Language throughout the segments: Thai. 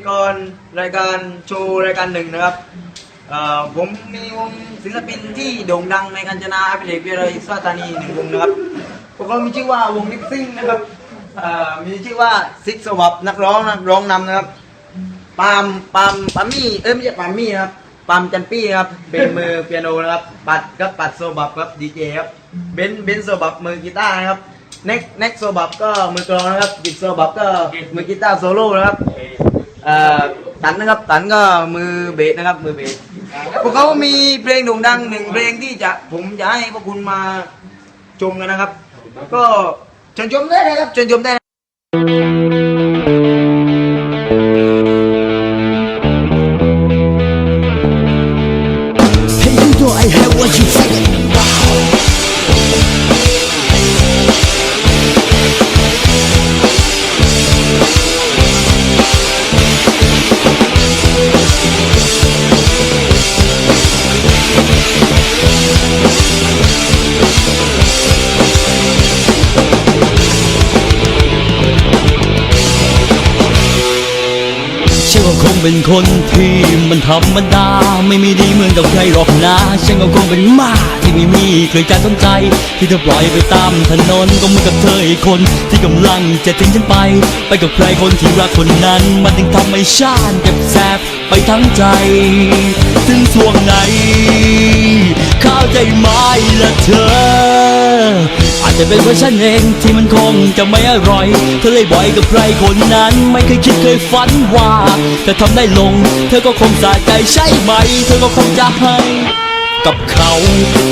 ธีกรรายการโชว์รายการหนึ่งนะครับผมมีวงศิลปินที่โด่งดังในกัญจนาพิเรกวิไรสวาตานีหนึ่งวงนะครับพวกเรามีชื่อว่าวงลิปซิงนะครับมีชื่อว่าซิกสวับนักร้องนักร้องนำนะครับปามปามปามี่เอ้ยไม่ใช่ปามมี่นะครับปามจันปี้ครับเป็นมือเปียโนนะครับปัดกับปัดโซบับครับดีเจครับเบนเบนโซบับมือกีตาร์นะครับเน็กเน็กโซบับก็มือกลองนะครับกิบโซบับก็มือกีตาร์โซโล่นะครับ ตันนะครับตันก็มือเบสนะครับ มือเบสพวกเขามีเพลงโด่งดังหนึ่งเพลงที่จะผมจะให้พวกคุณมาชมกันนะครับ ก็เชิญชมได้นะครับเชิญชมได้ เป็นคนที่มันธรรมดา ไม่มีดีเหมือนกับใครหรอกนะ ฉันก็คงเป็นหมาที่ไม่มีใครการสนใจ ที่เธอปล่อยไปตามถนนก็เหมือนกับเธออีกคนที่กำลังจะทิ้งฉันไป ไปกับใครคนที่รักคนนั้น มันถึงทำให้ฉันเจ็บแสบไปทั้งใจ ถึงช่วงไหนเข้าใจไหมละเธอ อาจะเป็นเพราะฉันเองที่มันคงจะไม่อร่อย เธอเลยบ่อยกับใครคนนั้น ไม่เคยคิดเคยฝันว่าจะทำได้ลง เธอก็คงสะใจใช่ไหม เธอก็คงจะให้กับเขา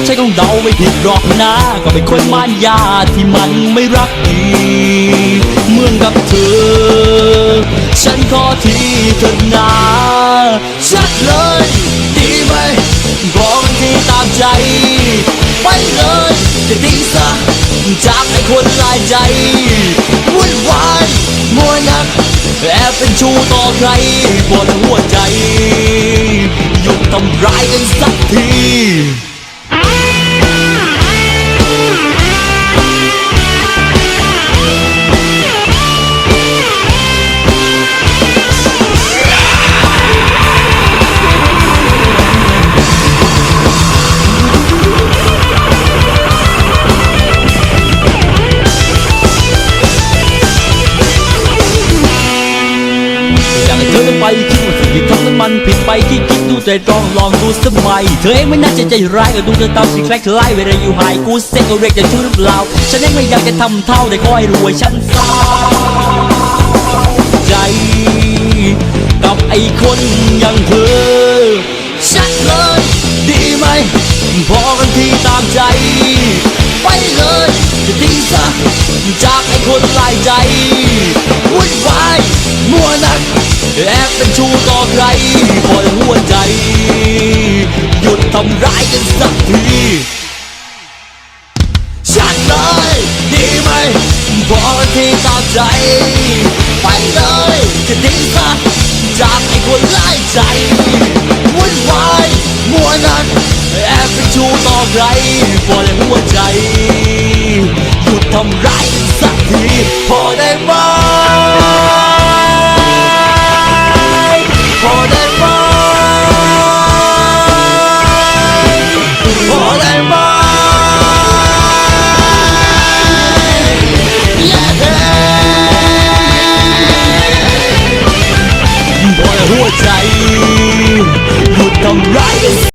ใช่ของเดาไม่ผิดหรอกนะก็เป็นคนมานยาที่มันไม่รักดีเหมือนกับเธอ ฉันขอที่เธอนา คนลายใจวุ่นวายมัวนัก แอบเป็นชูต่อใครบนหัวใจหยุดทำร้ายกันซะ มันผิดไปคิดคิดดูแต่ตรองลองดูสักใหม่เธอเองไม่น่าจะใจร้ายก็ดูเธอตามสิแคลกคล้ายเวลาอยู่หายกูเซ็กก็เรียกจะชื่อหรือเปล่าฉันเองไม่อยากจะทำเท่าแต่ขอให้รวยฉันสาใจ กับไอ้คนอย่างเธอชัดเลยดีไหมพอกันที่ตามใจ ทิ้งซะจากไอ้คนลายใจวุ่นวายมัวนัก แอบเป็นชูต่อใครปล่อยหัวใจ หยุดทำร้ายกันสักทีชัดเลยดีไหมบอกที่ตามใจ ไปเลยจะทิ้งซะจากไอ้คนไล่ใจวุ่นวายมัวนักแอบเป็นชูต่อใครปล่อยหัวใจ ทำร้ายกันสักทีพอได้ไหม